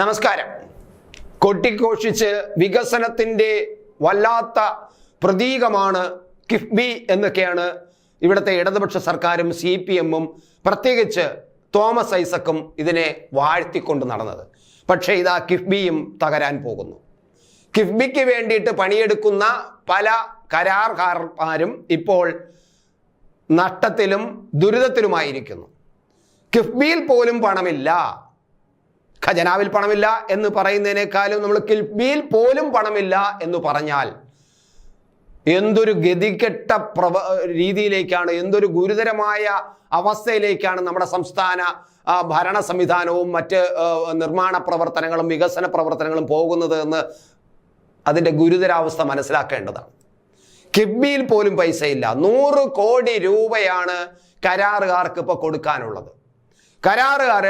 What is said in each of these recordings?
നമസ്കാരം. കൊട്ടിഘോഷിച്ച് വികസനത്തിന്റെ വല്ലാത്ത പ്രതീകമാണ് കിഫ്ബി എന്നൊക്കെയാണ് ഇവിടുത്തെ ഇടതുപക്ഷ സർക്കാരും സി പി എമ്മും പ്രത്യേകിച്ച് തോമസ് ഐസക്കും ഇതിനെ വാഴ്ത്തിക്കൊണ്ട് നടന്നത്. പക്ഷേ ഇതാ കിഫ്ബിയും തകരാൻ പോകുന്നു. കിഫ്ബിക്ക് വേണ്ടിയിട്ട് പണിയെടുക്കുന്ന പല കരാർകാരന്മാരും ഇപ്പോൾ നഷ്ടത്തിലും ദുരിതത്തിലുമായിരിക്കുന്നു. കിഫ്ബിയിൽ പോലും പണമില്ല. ഖജനാവിൽ പണമില്ല എന്ന് പറയുന്നതിനേക്കാളും നമ്മൾ കിൽബിയിൽ പോലും പണമില്ല എന്ന് പറഞ്ഞാൽ എന്തൊരു ഗതികെട്ട പ്രവ രീതിയിലേക്കാണ് എന്തൊരു ഗുരുതരമായ അവസ്ഥയിലേക്കാണ് നമ്മുടെ സംസ്ഥാന ഭരണ സംവിധാനവും മറ്റ് നിർമ്മാണ പ്രവർത്തനങ്ങളും വികസന പ്രവർത്തനങ്ങളും പോകുന്നത് എന്ന് അതിന്റെ ഗുരുതരാവസ്ഥ മനസ്സിലാക്കേണ്ടതാണ്. കിബിയിൽ പോലും പൈസയില്ല. നൂറ് കോടി രൂപയാണ് കരാറുകാർക്ക് ഇപ്പോൾ കൊടുക്കാനുള്ളത്. കരാറുകാർ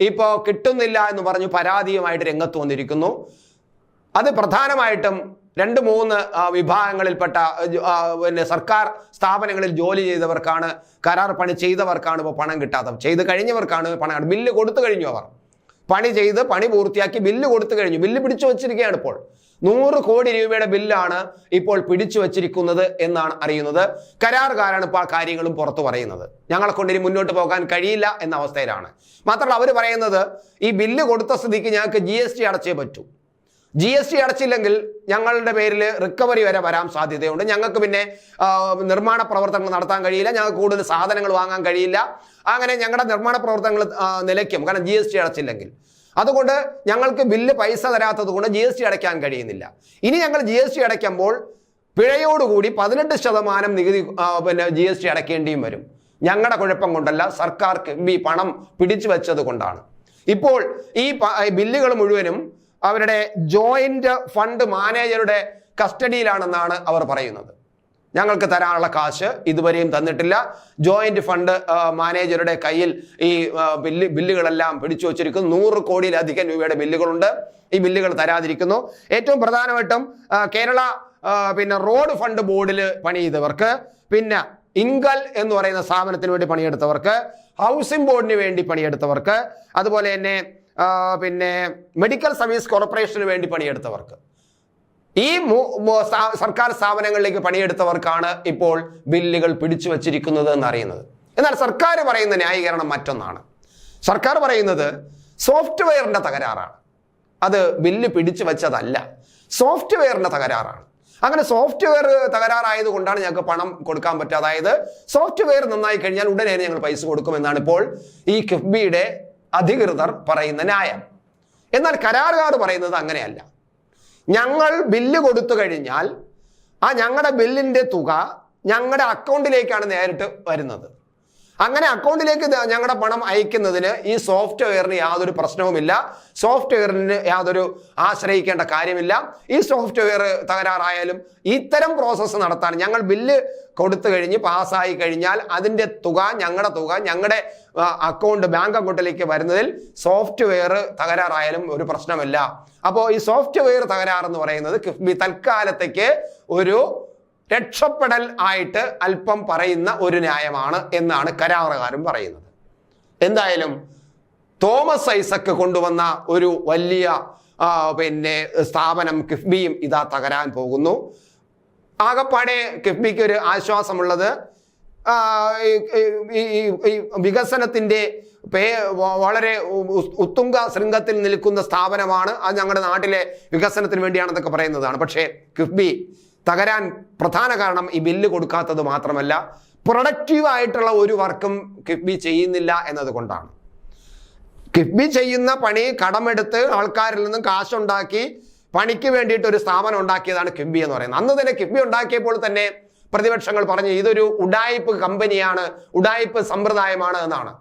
ഇപ്പോൾ കിട്ടുന്നില്ല എന്ന് പറഞ്ഞു പരാതിയുമായിട്ട് രംഗത്ത് വന്നിരിക്കുന്നു. അത് പ്രധാനമായിട്ടും രണ്ട് മൂന്ന് വിഭാഗങ്ങളിൽപ്പെട്ട പിന്നെ സർക്കാർ സ്ഥാപനങ്ങളിൽ ജോലി ചെയ്തവർക്കാണ് കരാർ പണി ചെയ്തവർക്കാണ് ഇപ്പോൾ പണം കിട്ടാത്തത്. ചെയ്ത് കഴിഞ്ഞവർക്കാണ് പണം ബില്ല് കൊടുത്തു കഴിഞ്ഞു അവർ. പണി ചെയ്ത് പണി പൂർത്തിയാക്കി ബില്ല് കൊടുത്തു കഴിഞ്ഞു. ബില്ല് പിടിച്ചു വച്ചിരിക്കുകയാണ് ഇപ്പോൾ. നൂറ് കോടി രൂപയുടെ ബില്ലാണ് ഇപ്പോൾ പിടിച്ചു വച്ചിരിക്കുന്നത് എന്നാണ് അറിയുന്നത്. കരാറുകാരാണ് ഇപ്പോൾ ആ കാര്യങ്ങളും പുറത്തു പറയുന്നത്. ഞങ്ങളെ കൊണ്ട് ഇനി മുന്നോട്ട് പോകാൻ കഴിയില്ല എന്ന അവസ്ഥയിലാണ്. മാത്രമല്ല അവർ പറയുന്നത് ഈ ബില്ല് കൊടുത്ത സ്ഥിതിക്ക് ഞങ്ങൾക്ക് ജി അടച്ചേ പറ്റൂ. ജി എസ് ടി അടച്ചില്ലെങ്കിൽ ഞങ്ങളുടെ പേരിൽ റിക്കവറി വരെ വരാൻ സാധ്യതയുണ്ട്. ഞങ്ങൾക്ക് പിന്നെ നിർമ്മാണ പ്രവർത്തനങ്ങൾ നടത്താൻ കഴിയില്ല. ഞങ്ങൾക്ക് കൂടുതൽ സാധനങ്ങൾ വാങ്ങാൻ കഴിയില്ല. അങ്ങനെ ഞങ്ങളുടെ നിർമ്മാണ പ്രവർത്തനങ്ങൾ നിലയ്ക്കും. കാരണം ജി എസ് ടി അടച്ചില്ലെങ്കിൽ. അതുകൊണ്ട് ഞങ്ങൾക്ക് ബില്ല് പൈസ തരാത്തത് കൊണ്ട് ജി എസ് ടി അടയ്ക്കാൻ കഴിയുന്നില്ല. ഇനി ഞങ്ങൾ ജി എസ് ടി അടയ്ക്കുമ്പോൾ പിഴയോടുകൂടി പതിനെട്ട് ശതമാനം നികുതി പിന്നെ ജി എസ് ടി അടയ്ക്കേണ്ടിയും വരും. ഞങ്ങളുടെ കുഴപ്പം കൊണ്ടല്ല സർക്കാർക്ക് ഈ പണം പിടിച്ചു വെച്ചത് കൊണ്ടാണ്. ഇപ്പോൾ ഈ ബില്ലുകൾ മുഴുവനും അവരുടെ ജോയിന്റ് ഫണ്ട് മാനേജറുടെ കസ്റ്റഡിയിലാണെന്നാണ് അവർ പറയുന്നത്. ഞങ്ങൾക്ക് തരാനുള്ള കാശ് ഇതുവരെയും തന്നിട്ടില്ല. ജോയിന്റ് ഫണ്ട് മാനേജറുടെ കയ്യിൽ ഈ ബില്ല് ബില്ലുകളെല്ലാം പിടിച്ചു വച്ചിരിക്കുന്നു. നൂറ് കോടിയിലധികം രൂപയുടെ ബില്ലുകളുണ്ട് ഈ ബില്ലുകൾ തരാതിരിക്കുന്നു. ഏറ്റവും പ്രധാനമായിട്ടും കേരള പിന്നെ റോഡ് ഫണ്ട് ബോർഡിൽ പണി ചെയ്തവർക്ക് പിന്നെ ഇൻകൽ എന്ന് പറയുന്ന സ്ഥാപനത്തിന് വേണ്ടി പണിയെടുത്തവർക്ക് ഹൗസിംഗ് ബോർഡിന് വേണ്ടി പണിയെടുത്തവർക്ക് അതുപോലെ തന്നെ പിന്നെ മെഡിക്കൽ സർവീസ് കോർപ്പറേഷന് വേണ്ടി പണിയെടുത്തവർക്ക്. ഈ സർക്കാർ സ്ഥാപനങ്ങളിലേക്ക് പണിയെടുത്തവർക്കാണ് ഇപ്പോൾ ബില്ലുകൾ പിടിച്ചു വച്ചിരിക്കുന്നത് എന്നറിയുന്നത്. എന്നാൽ സർക്കാർ പറയുന്ന ന്യായീകരണം മറ്റൊന്നാണ്. സർക്കാർ പറയുന്നത് സോഫ്റ്റ്വെയറിന്റെ തകരാറാണ്. അത് ബില്ല് പിടിച്ചു വെച്ചതല്ല. സോഫ്റ്റ്വെയറിന്റെ തകരാറാണ്. അങ്ങനെ സോഫ്റ്റ്വെയർ തകരാറായത് കൊണ്ടാണ് ഞങ്ങൾക്ക് പണം കൊടുക്കാൻ പറ്റുക. അതായത് സോഫ്റ്റ്വെയർ നന്നായി കഴിഞ്ഞാൽ ഉടനെ ഞങ്ങൾ പൈസ കൊടുക്കുമെന്നാണ് ഇപ്പോൾ ഈ കിഫ്ബിയുടെ അധികൃതർ പറയുന്ന ന്യായം. എന്നാൽ കരാറുകാർ പറയുന്നത് അങ്ങനെയല്ല. ഞങ്ങൾ ബില്ല് കൊടുത്തു കഴിഞ്ഞാൽ ആ ഞങ്ങളുടെ ബില്ലിന്റെ തുക ഞങ്ങളുടെ അക്കൗണ്ടിലേക്കാണ് നേരിട്ട് വരുന്നത്. അങ്ങനെ അക്കൗണ്ടിലേക്ക് ഞങ്ങളുടെ പണം അയക്കുന്നതിന് ഈ സോഫ്റ്റ്വെയറിന് യാതൊരു പ്രശ്നവുമില്ല. സോഫ്റ്റ്വെയറിന് യാതൊരു ആശ്രയിക്കേണ്ട കാര്യമില്ല. ഈ സോഫ്റ്റ്വെയർ തകരാറായാലും ഇത്തരം പ്രോസസ്സ് നടത്താൻ ഞങ്ങൾ ബില്ല് കൊടുത്തു കഴിഞ്ഞ് പാസ്സായി കഴിഞ്ഞാൽ അതിന്റെ തുക ഞങ്ങളുടെ തുക ഞങ്ങളുടെ അക്കൗണ്ട് ബാങ്ക് അക്കൗണ്ടിലേക്ക് വരുന്നതിൽ സോഫ്റ്റ്വെയർ തകരാറായാലും ഒരു പ്രശ്നമില്ല. അപ്പോൾ ഈ സോഫ്റ്റ്വെയർ തകരാറെന്ന് പറയുന്നത് കിഫ്ബി തൽക്കാലത്തേക്ക് ഒരു രക്ഷപ്പെടൽ ആയിട്ട് അല്പം പറയുന്ന ഒരു ന്യായമാണ് എന്നാണ് കരാറുകാരും പറയുന്നത്. എന്തായാലും തോമസ് ഐസക്ക് കൊണ്ടുവന്ന ഒരു വലിയ പിന്നെ സ്ഥാപനം കിഫ്ബിയും ഇതാ തകരാൻ പോകുന്നു. ആകപ്പാടെ കിഫ്ബിക്ക് ഒരു ആശ്വാസമുള്ളത് ഈ- വികസനത്തിന്റെ പേ വളരെ ഉത്തുംഗ ശൃംഗത്തിൽ നിൽക്കുന്ന സ്ഥാപനമാണ്. അത് ഞങ്ങളുടെ നാട്ടിലെ വികസനത്തിന് വേണ്ടിയാണെന്നൊക്കെ പറയുന്നതാണ്. പക്ഷേ കിഫ്ബി തകരാൻ പ്രധാന കാരണം ഈ ബില്ല് കൊടുക്കാത്തത് മാത്രമല്ല പ്രൊഡക്റ്റീവ് ആയിട്ടുള്ള ഒരു വർക്കും കിഫ്ബി ചെയ്യുന്നില്ല എന്നതുകൊണ്ടാണ് കിഫ്ബി ചെയ്യുന്ന പണി കടമെടുത്ത് ആൾക്കാരിൽ നിന്നും കാശുണ്ടാക്കി പണിക്ക് വേണ്ടിയിട്ട് ഒരു സ്ഥാപനം ഉണ്ടാക്കിയതാണ് കിഫ്ബി എന്ന് പറയുന്നത്. അന്ന് തന്നെ കിഫ്ബി ഉണ്ടാക്കിയപ്പോൾ തന്നെ പ്രതിപക്ഷങ്ങൾ പറഞ്ഞു ഇതൊരു ഉഡായിപ്പ് കമ്പനിയാണ് ഉഡായിപ്പ് സമ്പ്രദായമാണ് എന്നാണ്.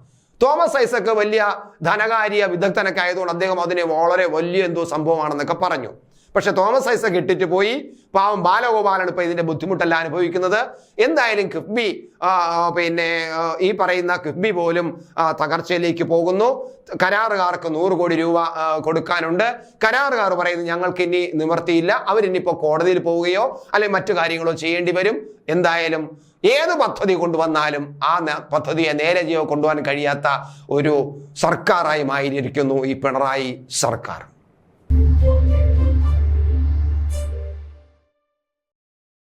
തോമസ് ഐസക്ക് വലിയ ധനകാര്യ വിദഗ്ധനൊക്കെ ആയതുകൊണ്ട് അദ്ദേഹം അതിനെ വളരെ വലിയ എന്തോ സംഭവമാണെന്നൊക്കെ പറഞ്ഞു. പക്ഷെ തോമസ് ഐസക് ഇട്ടിട്ട് പോയി. പാവം ബാലഗോപാലാണ് ഇപ്പൊ ഇതിന്റെ ബുദ്ധിമുട്ടല്ല അനുഭവിക്കുന്നത്. എന്തായാലും കിഫ്ബി പിന്നെ ഈ പറയുന്ന കിഫ്ബി പോലും തകർച്ചയിലേക്ക് പോകുന്നു. കരാറുകാർക്ക് നൂറ് കോടി രൂപ കൊടുക്കാനുണ്ട്. കരാറുകാർ പറയുന്നത് ഞങ്ങൾക്ക് ഇനി നിവർത്തിയില്ല. അവരിനിപ്പോൾ കോടതിയിൽ പോവുകയോ അല്ലെങ്കിൽ മറ്റു കാര്യങ്ങളോ ചെയ്യേണ്ടി വരും. എന്തായാലും ഏത് പദ്ധതി കൊണ്ടുവന്നാലും ആ പദ്ധതിയെ നേരെ ജീവ കൊണ്ടുപോകാൻ കഴിയാത്ത ഒരു സർക്കാരായി മാറിയിരിക്കുന്നു ഈ പിണറായി സർക്കാർ.